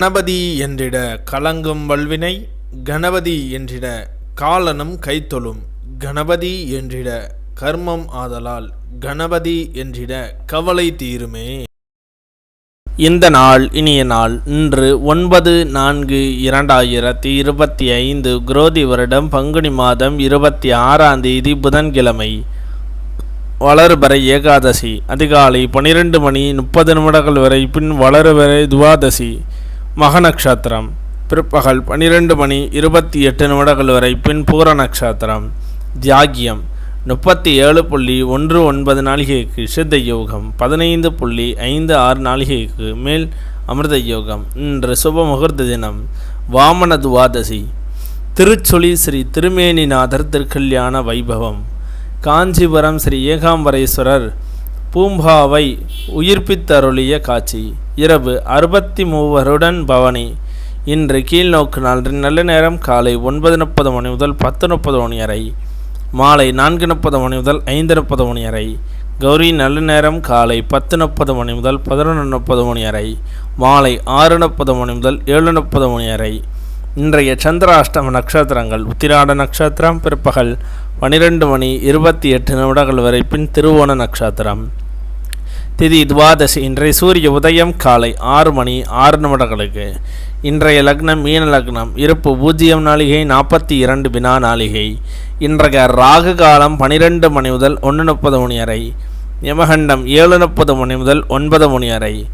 கணபதி என்றிட கலங்கும் வல்வினை கணபதி என்றிட காலனும் கைத்தொழும் கணபதி என்றிட கர்மம் ஆதலால் கணபதி என்றிட கவலை தீருமே. இந்த நாள் இனிய நாள் இன்று ஒன்பது நான்கு இரண்டாயிரத்தி இருபத்தி ஐந்து குரோதி வருடம் பங்குனி மாதம் இருபத்தி ஆறாம் தேதி புதன்கிழமை. வளர்பறை ஏகாதசி அதிகாலை பனிரெண்டு மணி முப்பது நிமிடங்கள் வரை பின் வளர்வரை துவாதசி. மக நட்சத்திரம் பிற்பகல் பனிரெண்டு மணி இருபத்தி எட்டு நிமிடங்கள் வரை பின் பூர நட்சத்திரம் தியாகியம். முப்பத்தி ஏழு புள்ளி ஒன்று ஒன்பது நாளிகைக்கு சித்த யோகம் பதினைந்து புள்ளி ஐந்து ஆறு நாளிகைக்கு மேல் அமிர்த யோகம் இன்று சுப முகூர்த்த தினம். வாமன துவாதசி. திருச்சொலி ஸ்ரீ திருமேனிநாதர் திருக்கல்யாண வைபவம். காஞ்சிபுரம் ஸ்ரீ ஏகாம்பரேஸ்வரர் பூம்பாவை உயிர்ப்பித்தருளிய காட்சி. இரவு அறுபத்தி மூவருடன் பவனி. இன்று கீழ்நோக்கு நாள் நல்ல நேரம் காலை ஒன்பது முப்பது மணி முதல் பத்து முப்பது மணி வரை. மாலை நான்கு முப்பது மணி முதல் ஐந்து முப்பது மணி வரை. கௌரி நல்ல நேரம் காலை பத்து முப்பது மணி முதல் பதினொன்று முப்பது மணி வரை. மாலை ஆறு முப்பது மணி முதல் ஏழு முப்பது மணி வரை. இன்றைய சந்திராஷ்டம நட்சத்திரங்கள் உத்திராட நட்சத்திரம் பிற்பகல் பனிரெண்டு மணி இருபத்தி எட்டு நிமிடங்கள் வரை பின் திருவோண நட்சத்திரம். திதி துவாதசி இன்றைய சூரிய உதயம் காலை ஆறு மணி ஆறு நிமிடங்களுக்கு. இன்றைய லக்னம் மீன லக்னம் இருப்பு பூஜ்ஜியம் நாளிகை நாற்பத்தி இரண்டு வினா நாளிகை. இன்றைய ராகு காலம் பனிரெண்டு மணி முதல் ஒன்று முப்பது மணி வரை. யமகண்டம் ஏழு முப்பது மணி முதல் ஒன்பது மணி வரை.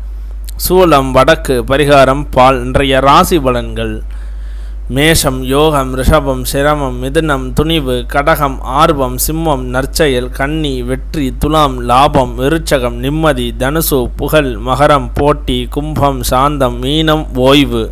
சூலம் வடக்கு பரிகாரம் பால் இன்றைய ராசி பலன்கள். மேஷம் யோகம் ரிஷபம் சிரமம் மிதுனம் துணிவு கடகம் ஆர்வம் சிம்மம் நற்செயல் கன்னி வெற்றி துலாம் லாபம் விருச்சகம் நிம்மதி தனுசு புகழ் மகரம் போட்டி கும்பம் சாந்தம் மீனம் ஓய்வு.